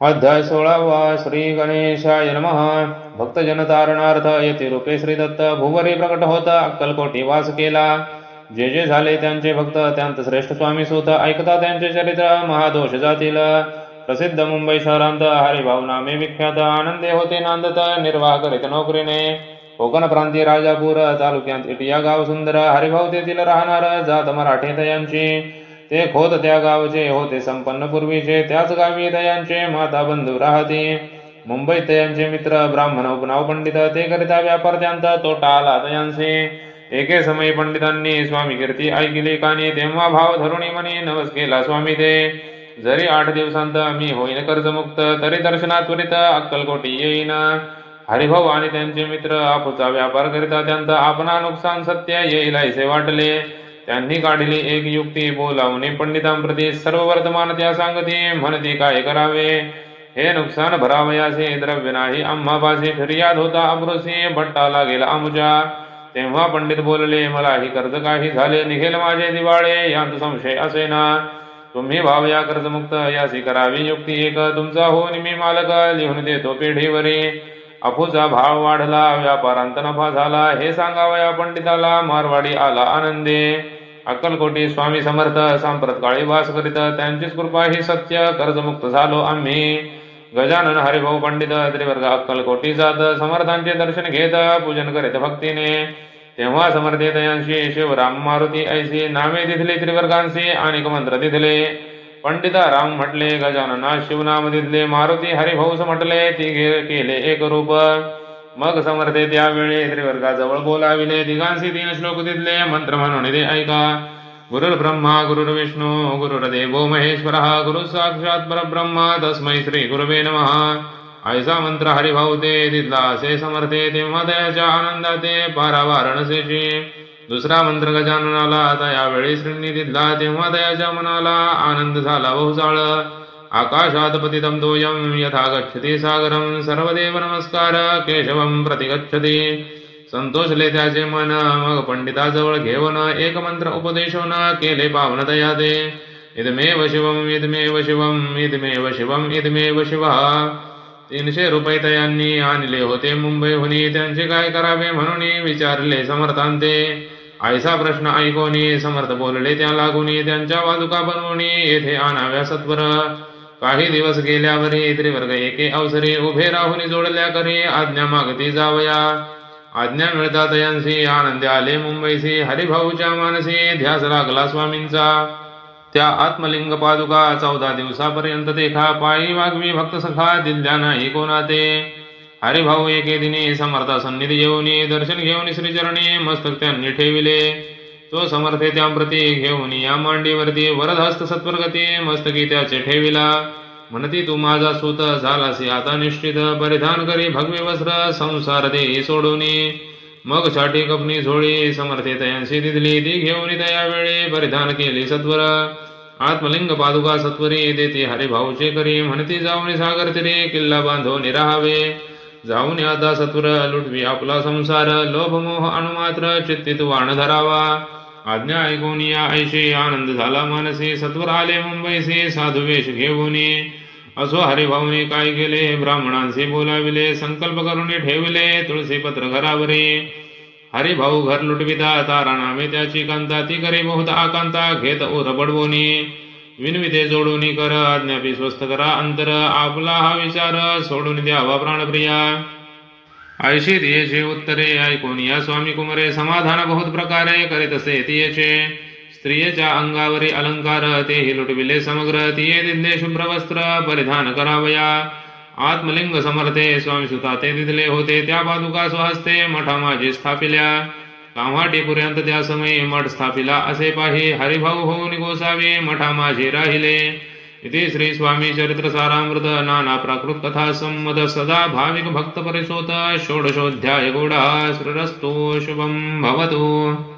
अध्याय सोळावा श्री गणेशाय नम. भक्तजन तारणार्थ येथे रूपे श्री दत्त. भुवरी प्रकट होत अक्कलकोटी वास केला. जे जे झाले त्यांचे भक्त त्यांत श्रेष्ठ स्वामी सुत ऐकता त्यांचे चरित्र महादोष जातील. प्रसिद्ध मुंबई शहरांत हरिभाव नामे विख्यात आनंदे होते नांदत निर्वाह करीत नोकरीने. कोकण प्रांतीय राजापूर तालुक्यात इटिया गाव सुंदर हरिभाऊ तेथील राहणार जात मराठे यांची ते खोत त्या गावचे होते संपन्न पूर्वीचे. त्याच गावी दयांचे माता बंधू राहते. मुंबईत त्यांचे मित्र ब्राह्मण उपनाव पंडित. ते करिता व्यापार त्यांचा तोटा आला दयांचे एके समयी पंडितांनी स्वामी कीर्ती ऐकली कानी. तेव्हा भाव धरुणी म्हणे नवस केला स्वामी ते. जरी आठ दिवसांत मी होईन कर्जमुक्त तरी दर्शनात त्वरित अक्कलकोटी येईन. हरिभाऊ आणि त्यांचे मित्र आपूचा व्यापार करिता त्यांचा आपणा नुकसान सत्य येईल असे वाटले. त्यांनी काढली एक युक्ती बोलावणे पंडितांप्रती सर्व वर्तमान त्या सांगते म्हणते काय करावे? हे नुकसान भरावयाचे द्रव्य नाही. आम्हापाशी फिर्याद होता अमृसी भट्टा गेला आमुच्या. तेव्हा पंडित बोलले मला ही कर्ज काही झाले निघेल माझे दिवाळे यांत संशय असे ना तुम्ही भाव या कर्जमुक्त यासी करावी युक्ती एक. तुमचा होऊन मी मालक लिहून देतो पेढीवरी. अफूचा भाव वाढला व्यापारांत नफा झाला. हे सांगावया पंडिताला मारवाडी आला आनंदे. अक्कलकोटी स्वामी समर्थ सांप्रत काळी वास करीत त्यांचीच कृपा ही सत्य कर्जमुक्त झालो आम्ही. गजानन हरिभाऊ पंडित त्रिवर्ग अक्कलकोटी जात समर्थांचे दर्शन घेत पूजन करीत भक्तीने. तेव्हा समर्थे दयांशी शिवराम मारुती ऐसी नामे तिथले त्रिवर्गांशी अनेक मंत्र तिथले पंडिता राम म्हटले गजानना शिवनाम तिथले मारुती हरिभाऊस म्हटले ती केले एक रूप. मग समर्थे त्यावेळी त्रिवर्गाजवळ बोलाविले. दिगांशी तीन श्लोक तिथले मंत्र म्हणून ते ऐका. गुरुर्ब्रह्मा गुरुर्विष्णू गुरुर्देवो महेश्वर गुरु साक्षात परब्रह्म तस्मै श्री गुरुवे नमः. ऐसा मंत्र हरिभाऊ ते तिथला असे समर्थे तेव्हा दयाच्या आनंदाते पारा वाराणसीची. दुसरा मंत्र गजाननाला यावेळी श्रींनी तिथला तेव्हा दयाच्या मनाला आनंद झाला बहुसाळ. आकाशात् पतितं दोयं यथा गच्छति सागरं सर्वदेव नमस्कार केशवं प्रति गच्छति संतोषले त्याचे मन मग पंडिताजवळ घेऊन एक मंत्र उपदेशवन केले पावनतया ते इदमेव शिवम इदमेव शिवम इदमेव शिवम इदमेव शिवा। तीनशे रुपये तयांनी आणले होते मुंबईहुनी त्यांचे काय करावे म्हणून विचारले समर्थांते। आयसा प्रश्न ऐकोनी समर्थ बोलले त्या लागून त्यांच्या बाजूका बनवणी येथे आणाव्या सत्वर। काही दिवस गेल्यावरी त्रिवर्ग एके अवसरी उभे राहून जोडल्या करी आज्ञा मागती जावया. आज्ञा मिळता तयांशी आनंद आले मुंबईशी हरिभाऊच्या मानसी ध्यास लागला स्वामींचा. त्या आत्मलिंग पादुका चौदा दिवसापर्यंत देखा पायी वागवी भक्त सखा दिल्या नाही कोणाते हरिभाऊ एके दिनी समर्था सन्निधी येऊनी दर्शन घेऊन श्रीचरणी मस्तक त्यांनी ठेविले. तो समर्थे त्याप्रती घेऊन या मांडीवरती वरदहस्त सत्प्रगती मस्तकी त्याचे ठेविला. म्हणती तू माझा सूत झालासी आता निश्चित परिधान करी भगवे वस्त्र संसार देही सोडूनी. मग छाटी कपनी झोळी समर्थे तयांशी दिदली ती घेऊन त्यावेळी परिधान केली सत्वर. आत्मलिंग पादुका सत्वरी देती हरिभाऊचे करी म्हणती जाऊन सागर तिरे किल्ला बांधो निराहावे जाऊन आता सत्वर लुटवी आपला संसार लोभ मोह अनुमात्र चित्तीत वाण धरावा. आज्ञा ऐकून या ऐशी आनंद झाला मानसी सत्वर आले मुंबईसी साधू वेश घेऊन। असो हरिभाऊने काय केले? ब्राह्मणांशी बोलाविले संकल्प करून ठेविले तुळशी पत्र घरावरे। हरिभाऊ घर लुटविता तारा नामे त्याची कांता ती करी बहुत आकांता घेत ओर बडवोनी विनविते जोडून कर आज्ञापी स्वस्थ करा अंतर आपला हा विचार सोडून द्यावा प्राणप्रिया। ऐशी दियेचे उत्तरे ऐकून या स्वामी कुमारे समाधान बहुत प्रकारे करीत असे तियेचे स्त्रियेच्या अंगावरी अलंकार तेही लुटविले समग्र तिये दिले शुभ्र वस्त्र परिधान करावया. आत्मलिंग समर्थे स्वामी सुता ते दिले होते त्या पादुका स्वहस्ते मठा माझी स्थापिल्या. कामाटीपुर्यंत त्या समयी मठ स्थापिला असे पाहि हरिभाऊ होऊन गोसावे मठा माझे राहिले. इति श्रीस्वामी चरित्र कथा संमद सदा भाविक भक्त परिसोत षोडशोध्याय गोडा श्रीरस्तु शुभं भवतु।